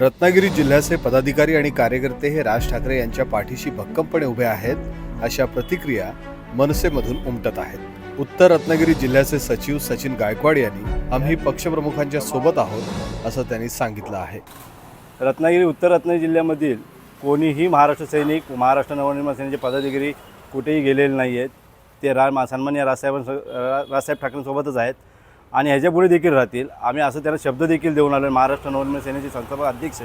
रत्नागिरी जिल्ह्याचे पदाधिकारी आणि कार्यकर्ते हे राज ठाकरे यांच्या पाठीशी भक्कमपणे उभे आहेत अशा प्रतिक्रिया मनसेमधून उमटत आहेत. उत्तर रत्नागिरी जिल्ह्याचे सचिव सचिन गायकवाड यांनी आम्ही पक्षप्रमुखांच्या सोबत आहोत असं त्यांनी सांगितलं आहे. रत्नागिरी उत्तर रत्नागिरी जिल्ह्यामधील कोणीही महाराष्ट्र सैनिक महाराष्ट्र नवनिर्माण सेनेचे पदाधिकारी कुठेही गेलेले नाही आहेत ते रा मा- सन्माननीय राजसाहेबांसो राजसाहेब ठाकरेंसोबतच आहेत. आणि ह्याच्यापुढे देखील राहतील. आम्ही असं त्याला शब्द देखील देऊन आलो महाराष्ट्र नवनिर्माण सेनेचे संस्थापक अध्यक्ष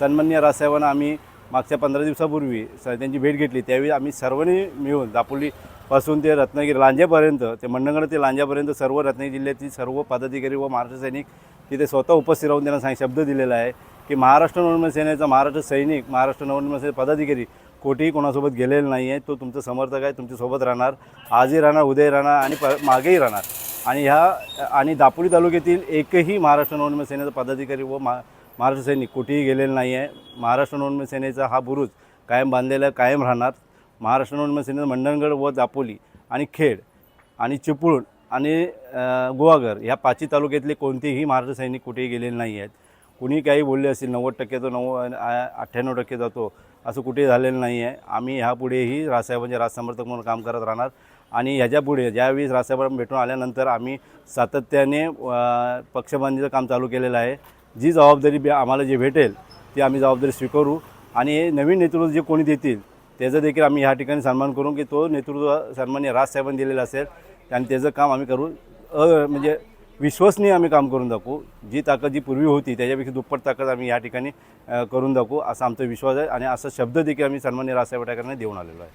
सन्माननीय रासाहेबांना आम्ही मागच्या पंधरा दिवसापूर्वी स त्यांची भेट घेतली. त्यावेळी आम्ही सर्वांनी मिळून दापोलीपासून ते रत्नागिरी लांज्यापर्यंत ते मंडणगड ते लांज्यापर्यंत सर्व रत्नागिरी जिल्ह्यातील सर्व पदाधिकारी व महाराष्ट्र सैनिक तिथे स्वतः उपस्थित राहून त्यांना सांग शब्द दिलेला आहे की महाराष्ट्र नवनिर्माण सेनेचा महाराष्ट्र सैनिक महाराष्ट्र नवनिर्माण सेने पदाधिकारी कोठेही कोणासोबत गेलेला नाही आहे तो तुमचा समर्थक आहे तुमच्यासोबत राहणार. आजही राहणार उद्याही राहणार आणि प मागेही राहणार. आणि ह्या आणि दापोली तालुक्यातील एकही महाराष्ट्र नवनिर्माण सेनेचा पदाधिकारी व मा महाराष्ट्र सैनिक कुठेही गेलेला नाही आहे महाराष्ट्र नवनिर्माण सेनेचा हा बुरुज कायम बांधलेला कायम राहणार. महाराष्ट्र नवनिर्माण सेनेचं मंडणगड व दापोली आणि खेड आणि चिपळूण आणि अ, ह्या पाचही तालुक्यातले कोणतेही महाराष्ट्र सैनिक कुठेही गेलेले नाही आहेत कुणी काही बोलले असतील नव्वद टक्के तो नव्व अठ्ठ्याण्णव टक्के जातो. असं कुठेही झालेलं नाही आहे आम्ही ह्यापुढेही राजसाहेबांचे राजसमर्थक म्हणून काम करत राहणार. आणि ह्याच्यापुढे ज्यावेळी राजसाहेबांना भेटून आल्यानंतर आम्ही सातत्याने पक्षबांधणीचं काम चालू केलेलं आहे. जी जबाबदारी आम्हाला जे भेटेल ती आम्ही जबाबदारी स्वीकारू. आणि हे नवीन नेतृत्व जे कोणी देतील त्याचं देखील आम्ही ह्या ठिकाणी सन्मान करू की तो नेतृत्व सन्मान्य राजसाहेबांनी दिलेला असेल आणि त्याचं काम आम्ही करू. अ म्हणजे विश्वसनीय आम्ही काम करून दाखवू. जी ताकद जी पूर्वी होती त्याच्यापेक्षा दुप्पट ताकद आम्ही या ठिकाणी करून दाखवू असा आमचा विश्वास आहे. आणि असा शब्द देखील आम्ही सन्मान्य राजसाहेब ठाकरेंना देऊन आलेलो आहे.